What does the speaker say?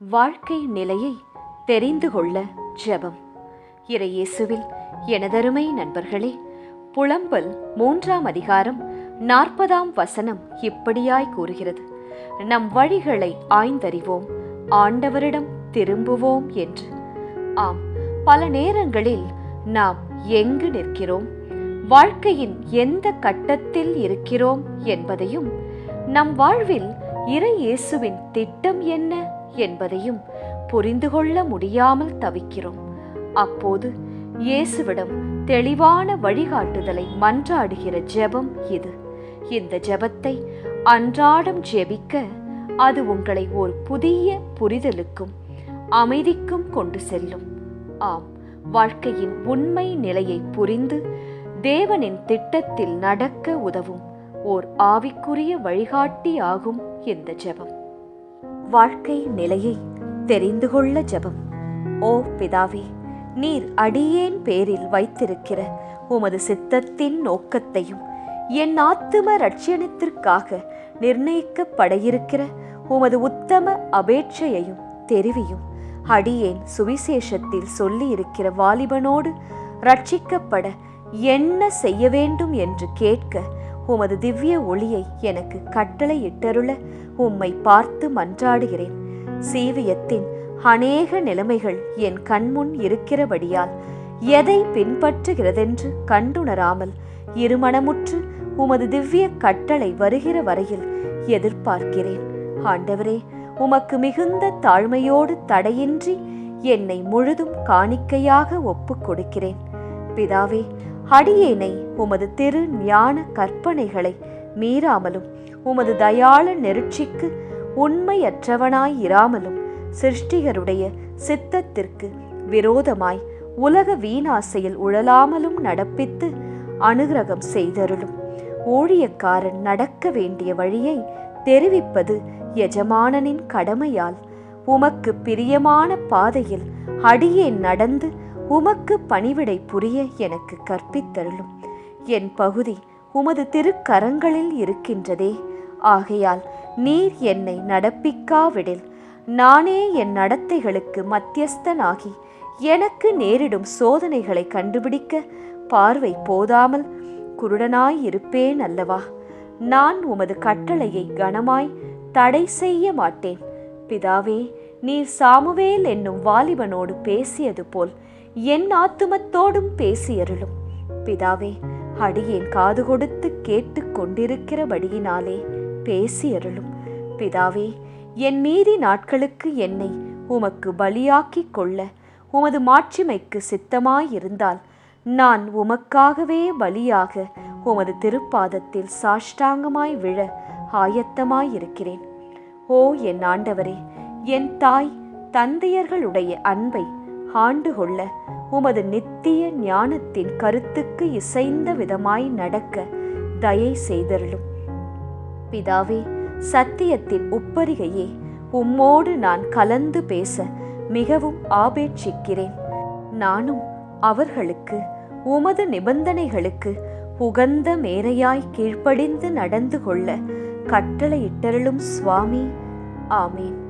வாழ்க்கை நிலையை தெரிந்து கொள்ள ஜெபம். இறையேசுவில் எனதருமை நண்பர்களே புலம்பல் மூன்றாம் அதிகாரம் நாற்பதாம் வசனம் இப்படியாய் கூறுகிறது. நம் வழிகளை ஆய்ந்தறிவோம் ஆண்டவரிடம் திரும்புவோம் என்று. ஆம் பல நேரங்களில் நாம் எங்கு நிற்கிறோம் வாழ்க்கையின் எந்த கட்டத்தில் இருக்கிறோம் என்பதையும் நம் வாழ்வில் இறை இயேசுவின் திட்டம் என்ன என்பதையும் புரிந்து கொள்ள முடியாமல் தவிக்கிறோம். அப்போது இயேசுவிடம் தெளிவான வழிகாட்டுதலை மன்றாடுகிற ஜெபம் இது. இந்த ஜெபத்தை அன்றாடம் ஜெபிக்க அது உங்களை ஒரு புதிய புரிதலுக்கும் அமைதிக்கும் கொண்டு செல்லும். ஆம் வாழ்க்கையின் உண்மை நிலையை புரிந்து தேவனின் திட்டத்தில் நடக்க உதவும் ஓர் ஆவிக்குரிய வழிகாட்டி ஆகும் இந்த ஜெபம். வாழ்க்கை நிலையை தெரிந்து கொள்ள ஜெபம். ஓ பிதாவே நீர் அடியேன் பேரில் வைத்திருக்கிற உமது சித்தத்தின் நோக்கத்தையும் என் ஆத்தும ரட்சணத்திற்காக நிர்ணயிக்கப்பட இருக்கிற உமது உத்தம அபேட்சையையும் தெரிவியும். அடியேன் சுவிசேஷத்தில் சொல்லி இருக்கிற வாலிபனோடு ரட்சிக்கப்பட என்ன செய்ய வேண்டும் என்று கேட்க உமது திவ்ய ஒளியை எனக்கு கட்டளையிட்டருள உம்மை பார்த்து மன்றாடுகிறேன். சீவியத்தின் அநேக நிலைமைகள் என் கண்முன் இருக்கிறபடியால் எதை பின்பற்றுகிறதென்று கண்டுணராமல் இருமணமுற்று உமது திவ்ய கட்டளை வருகிற வரையில் எதிர்பார்க்கிறேன். ஆண்டவரே உமக்கு மிகுந்த தாழ்மையோடு தடையின்றி என்னை முழுதும் காணிக்கையாக ஒப்புக் கொடுக்கிறேன் பிதாவே அடியேனை உமது திரு ஞான கற்பனைகளை மீறாமலும் உமது தயாள நெருட்சிக்கு உண்மையற்றவனாய் இராமலும் சிருஷ்டிகருடைய சித்தத்திற்கு விரோதமாய் உலக வீணாசையில் உழலாமலும் நடப்பித்து அனுகிரகம் செய்தருளும். ஊழியக்காரன் நடக்க வேண்டிய வழியை தெரிவிப்பது எஜமானனின் கடமையால் உமக்கு பிரியமான பாதையில் அடியே நடந்து உமக்கு பணிவிடை புரிய எனக்கு கற்பித்தருளும். என் பகுதி உமது திருக்கரங்களில் இருக்கின்றதே. ஆகையால் நீர் என்னை நடப்பிக்காவிடில். நானே என் நடத்தைகளுக்கு மத்தியஸ்தனாகி எனக்கு நேரிடும் சோதனைகளை கண்டுபிடிக்க பார்வை போதாமல் குருடனாய் இருப்பேன் அல்லவா? நான் உமது கட்டளையை கனமாய் தடை செய்ய மாட்டேன். பிதாவே நீர் சாமுவேல் என்னும் வாலிபனோடு பேசியது போல் என் ஆத்துமத்தோடும் பேசியருளும். பிதாவே அடியேன் காது கொடுத்து கேட்டு கொண்டிருக்கிறபடியினாலே பேசியருளும். பிதாவே என் மீதி நாட்களுக்கு என்னை உமக்கு பலியாக்கிக் கொள்ள உமது மாட்சிமைக்கு சித்தமாயிருந்தால் நான் உமக்காகவே பலியாக உமது திருப்பாதத்தில் சாஷ்டாங்கமாய் விழ ஆயத்தமாயிருக்கிறேன். ஓ என் ஆண்டவரே என் தாய் தந்தையர்களுடைய அன்பை ஆண்டு கொள்ள உமது நித்திய ஞானத்தின் கருத்துக்கு இசைந்த விதமாய் நடக்க தயை செய்தருளும். பிதாவே சத்தியத்தின் உப்பரிகையே உம்மோடு நான் கலந்து பேச மிகவும் ஆபேட்சிக்கிறேன். நானும் அவர்களுக்கு உமது நிபந்தனைகளுக்கு உகந்த மேரையாய் கீழ்ப்படிந்து நடந்து கொள்ள கட்டளையிட்டருளும் சுவாமி. ஆமேன்.